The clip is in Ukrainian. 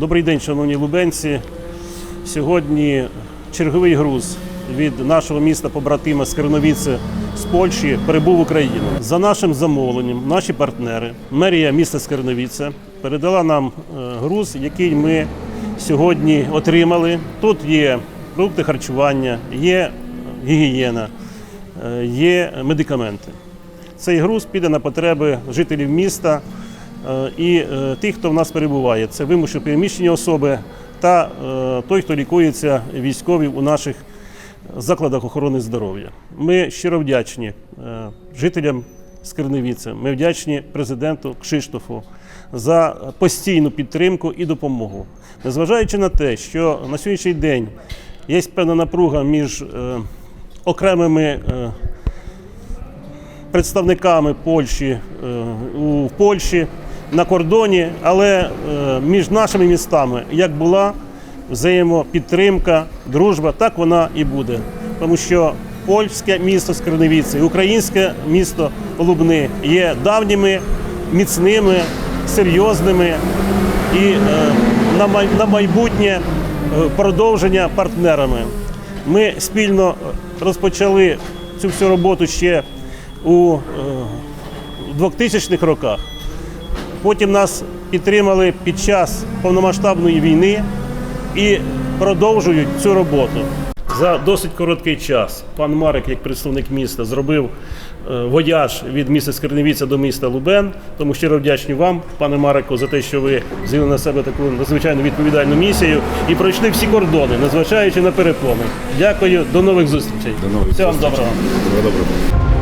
Добрий день, шановні лубенці. Сьогодні черговий груз від нашого міста побратима Скерновіце з Польщі перебув в Україну. За нашим замовленням, наші партнери, мерія міста Скерновіце передала нам е, груз, який ми сьогодні отримали. Тут є продукти харчування, є гігієна, е, є медикаменти. Цей груз піде на потреби жителів міста і е, тих, хто в нас перебуває. Це вимушені переміщені особи та е, той, хто лікується військові у наших закладах охорони здоров'я. Ми щиро вдячні е, жителям Скирневіця. Ми вдячні президенту Кшиштофу за постійну підтримку і допомогу. Незважаючи на те, що на сьогоднішній день є певна напруга між е, окремими е, представниками Польщі е, у Польщі на кордоні, але е, між нашими містами як була взаємопідтримка, дружба, так вона і буде. Тому що польське місто Скриневіці українське місто Лубни є давніми, міцними, серйозними і е, на май- на майбутнє е, продовження партнерами. Ми спільно розпочали цю всю роботу ще у е, 2000-х роках. Потім нас підтримали під час повномасштабної війни і продовжують цю роботу. За досить короткий час пан Марик, як представник міста, зробив е, вояж від міста Скерневіця до міста Лубен. Тому щиро вдячні вам, пане Марику, за те, що ви взяли на себе таку надзвичайно відповідальну місію і пройшли всі кордони, незважаючи на перепони. Дякую, до нових зустрічей. До нових Всього вам доброго. Всього доброго.